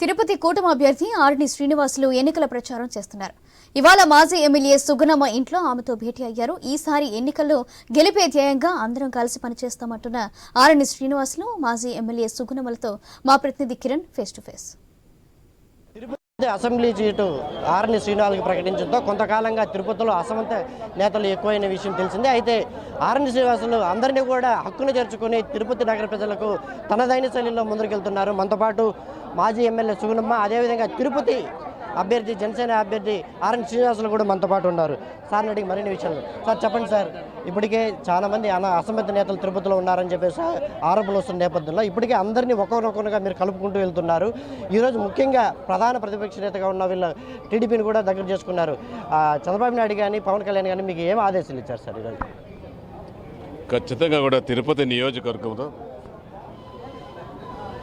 తిరుపతి కూటమి అభ్యర్థి ఆర్ని శ్రీనివాసులు ఎన్నికల ప్రచారం చేస్తున్నారు. ఇవాళ మాజీ ఎమ్మెల్యే సుగుణమ్మ ఇంట్లో ఆమెతో భేటీ అయ్యారు. ఈసారి ఎన్నికల్లో గెలిపే ధ్యేయంగా అందరం కలిసి పనిచేస్తామంటున్న ఆర్ని శ్రీనివాసులు మాజీ ఎమ్మెల్యే సుగుణమ్మలతో మా ప్రతినిధి Kiran face to face assembly seat Arani శ్రీనివాస్కి ప్రకటించడంతో కొంతకాలంగా తిరుపతిలో అసమంత నేతలు ఎక్కువైన విషయం తెలిసిందే. అయితే ఆర్ని శ్రీనివాసులు అందరినీ కూడా హక్కును చేర్చుకొని తిరుపతి నగర ప్రజలకు తనదైన శైలిలో ముందుకెళ్తున్నారు. మనతో పాటు మాజీ ఎమ్మెల్యే సుగుణమ్మ అదేవిధంగా తిరుపతి అభ్యర్థి జనసేన అభ్యర్థి ఆర్ఎన్ శ్రీనివాసులు కూడా మనతో పాటు ఉన్నారు. సార్ అడిగి మరిన్ని విషయాలు. సార్ చెప్పండి సార్. ఇప్పటికే చాలా మంది అన అసమర్థ నేతలు తిరుపతిలో ఉన్నారని చెప్పేసి ఆరోపణలు వస్తున్న నేపథ్యంలో ఇప్పటికే అందరినీ ఒకరినొకరుగా మీరు కలుపుకుంటూ వెళ్తున్నారు. ఈరోజు ముఖ్యంగా ప్రధాన ప్రతిపక్ష నేతగా ఉన్న వీళ్ళు టీడీపీని కూడా దగ్గర చేసుకున్నారు. చంద్రబాబు నాయుడు కానీ పవన్ కళ్యాణ్ కానీ మీకు ఏం ఆదేశాలు ఇచ్చారు సార్ ఈరోజు? ఖచ్చితంగా కూడా తిరుపతి నియోజకవర్గంలో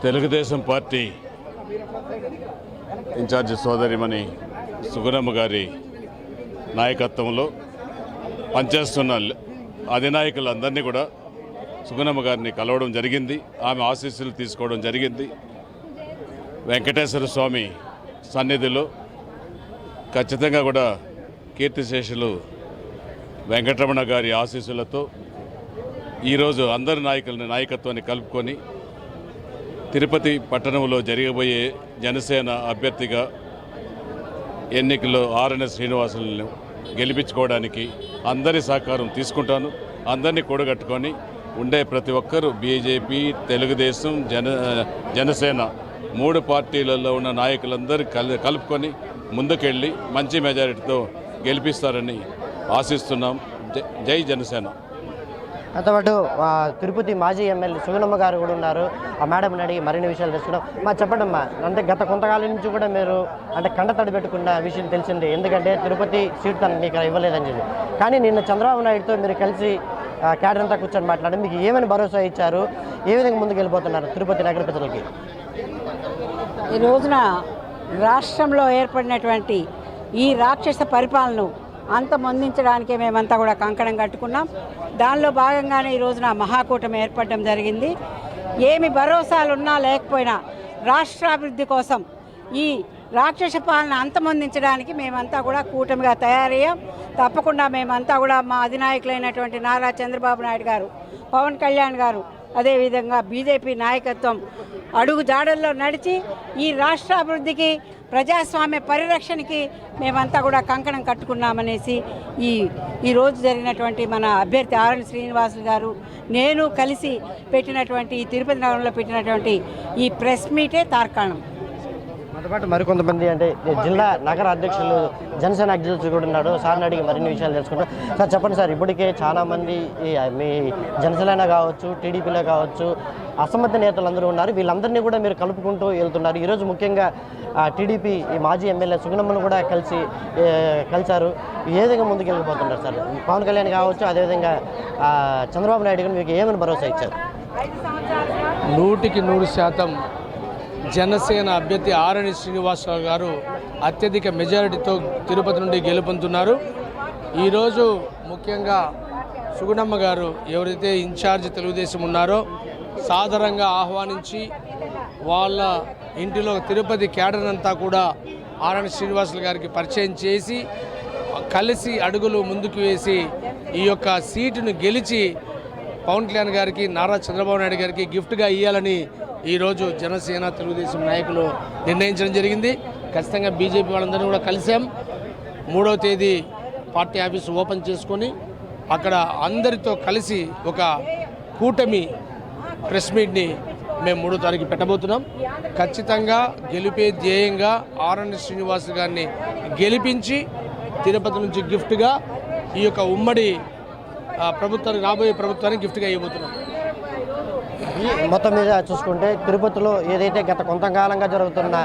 తెలుగుదేశం పార్టీ ఇన్ఛార్జ్ సోదరిమణి సుగుణమ్మ గారి నాయకత్వంలో పనిచేస్తున్న అధినాయకులందరినీ కూడా సుగుణమ్మ గారిని కలవడం జరిగింది. ఆమె ఆశీస్సులు తీసుకోవడం జరిగింది. వెంకటేశ్వర స్వామి సన్నిధిలో ఖచ్చితంగా కూడా కీర్తిశేషులు వెంకటరమణ గారి ఆశీస్సులతో ఈరోజు అందరి నాయకులని నాయకత్వాన్ని కలుపుకొని తిరుపతి పట్టణంలో జరగబోయే జనసేన అభ్యర్థిగా ఎన్నికల్లో ఆర్ఎన్ఎస్ శ్రీనివాసులను గెలిపించుకోవడానికి అందరి సహకారం తీసుకుంటాను. అందరినీ కూడగట్టుకొని ఉండే ప్రతి ఒక్కరూ బీజేపీ తెలుగుదేశం జన జనసేన మూడు పార్టీలలో ఉన్న నాయకులందరూ కల్ కలుపుకొని ముందుకెళ్ళి మంచి మెజారిటీతో గెలిపిస్తారని ఆశిస్తున్నాం. జై- జై జనసేన. దాంతోపాటు తిరుపతి మాజీ ఎమ్మెల్యే సుగుణమ్మ గారు కూడా ఉన్నారు. ఆ మేడం అడిగి మరిన్ని విషయాలు తెలుసుకున్నాం మా చెప్పండి అమ్మా అంటే గత కొంతకాలం నుంచి కూడా మీరు అంటే కండతడి పెట్టుకున్న విషయం తెలిసింది. ఎందుకంటే తిరుపతి సీట్ తనకు నీకు ఇవ్వలేదని చెప్పి. కానీ నిన్న చంద్రబాబు నాయుడుతో మీరు కలిసి క్యాడర్ అంతా కూర్చొని మాట్లాడి మీకు ఏమైనా భరోసా ఇచ్చారు? ఏ విధంగా ముందుకు వెళ్ళిపోతున్నారు తిరుపతి నగర ప్రజలకి? ఈ రోజున రాష్ట్రంలో ఏర్పడినటువంటి ఈ రాక్షస అంత అంతమొందించడానికే మేమంతా కూడా కంకణం కట్టుకున్నాం. దానిలో భాగంగానే ఈ రోజున మహాకూటమి ఏర్పడడం జరిగింది. ఏమి భరోసాలు ఉన్నా లేకపోయినా రాష్ట్రాభివృద్ధి కోసం ఈ రాక్షస పాలన అంతమొందించడానికి మేమంతా కూడా కూటమిగా తయారయ్యాం. తప్పకుండా మేమంతా కూడా మా అధినాయకులైనటువంటి నారా చంద్రబాబు నాయుడు గారు పవన్ కళ్యాణ్ గారు అదేవిధంగా బీజేపీ నాయకత్వం అడుగు జాడల్లో నడిచి ఈ రాష్ట్ర అభివృద్ధికి ప్రజాస్వామ్య పరిరక్షణకి మేమంతా కూడా కంకణం కట్టుకున్నామనేసి ఈ ఈరోజు జరిగినటువంటి మన అభ్యర్థి ఆర్ఎన్ శ్రీనివాసులు గారు నేను కలిసి పెట్టినటువంటి ఈ తిరుపతి నగరంలో పెట్టినటువంటి ఈ ప్రెస్ మీటే తార్కాణం. మనతో పాటు మరికొంతమంది అంటే జిల్లా నగర అధ్యక్షులు జనసేన అధ్యక్షులు కూడా ఉన్నాడు సార్ని అడిగి మరిన్ని విషయాలు తెలుసుకుంటాం. సార్ చెప్పండి సార్ ఇప్పటికే చాలామంది ఈ మీ జనసేన కావచ్చు టీడీపీలో కావచ్చు అసమర్థ నేతలు అందరూ ఉన్నారు. వీళ్ళందరినీ కూడా మీరు కలుపుకుంటూ వెళ్తున్నారు. ఈరోజు ముఖ్యంగా టీడీపీ ఈ మాజీ ఎమ్మెల్యే సుగుణమ్మను కూడా కలిసి కలిశారు. ఏ విధంగా ముందుకు వెళ్ళిపోతున్నారు సార్? పవన్ కళ్యాణ్ కావచ్చు అదేవిధంగా చంద్రబాబు నాయుడు గారు మీకు ఏమైనా భరోసా ఇచ్చారు? నూటికి నూరు శాతం జనసేన అభ్యర్థి ఆరణి శ్రీనివాసరావు గారు అత్యధిక మెజారిటీతో తిరుపతి నుండి గెలుపొందుతున్నారు. ఈరోజు ముఖ్యంగా సుగుణమ్మ గారు ఎవరైతే ఇన్ఛార్జ్ తెలుగుదేశం ఉన్నారో సాధారణంగా ఆహ్వానించి వాళ్ళ ఇంటిలో తిరుపతి క్యాడర్ అంతా కూడా ఆరణి శ్రీనివాసులు గారికి పరిచయం చేసి కలిసి అడుగులు ముందుకు వేసి ఈ యొక్క సీటును గెలిచి పవన్ కళ్యాణ్ గారికి నారా చంద్రబాబు నాయుడు గారికి గిఫ్ట్గా ఇవ్వాలని ఈరోజు జనసేన తెలుగుదేశం నాయకులు నిర్ణయించడం జరిగింది. ఖచ్చితంగా బీజేపీ వాళ్ళందరినీ కూడా కలిసాం మూడవ తేదీ పార్టీ ఆఫీస్ ఓపెన్ చేసుకొని అక్కడ అందరితో కలిసి ఒక కూటమి ప్రెస్ మీట్ని మేము మూడో తారీఖు పెట్టబోతున్నాం. ఖచ్చితంగా గెలిపే ధ్యేయంగా ఆర్ఎన్ శ్రీనివాస్ గారిని గెలిపించి తిరుపతి నుంచి గిఫ్ట్గా ఈ యొక్క ఉమ్మడి ప్రభుత్వానికి రాబోయే ప్రభుత్వానికి గిఫ్ట్గా ఇవ్వబోతున్నాం. మొత్తం మీద చూసుకుంటే తిరుపతిలో ఏదైతే గత కొంతకాలంగా జరుగుతున్న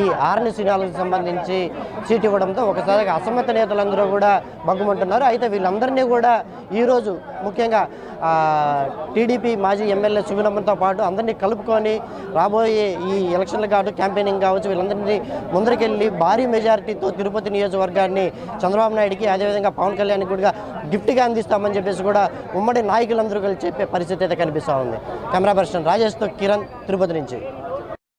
ఈ ఆర్ని సినిమాలకు సంబంధించి సీట్ ఇవ్వడంతో ఒకసారిగా అసమ్మత నేతలందరూ కూడా బగ్గుమంటున్నారు అయితే వీళ్ళందరినీ కూడా ఈరోజు ముఖ్యంగా టీడీపీ మాజీ ఎమ్మెల్యే సుగుణమ్మతో పాటు అందరినీ కలుపుకొని రాబోయే ఈ ఎలక్షన్లు కావచ్చు క్యాంపెయినింగ్ కావచ్చు వీళ్ళందరినీ ముందరికెళ్ళి భారీ మెజారిటీతో తిరుపతి నియోజకవర్గాన్ని చంద్రబాబు నాయుడికి అదేవిధంగా పవన్ కళ్యాణ్ కూడా గిఫ్ట్గా అందిస్తామని చెప్పేసి కూడా ఉమ్మడి నాయకులందరూ కలిసి చెప్పే పరిస్థితి అయితే కనిపిస్తూ ఉంది. కెమెరా పర్సన్ రాజేష్తో కిరణ్ తిరుపతి నుంచి.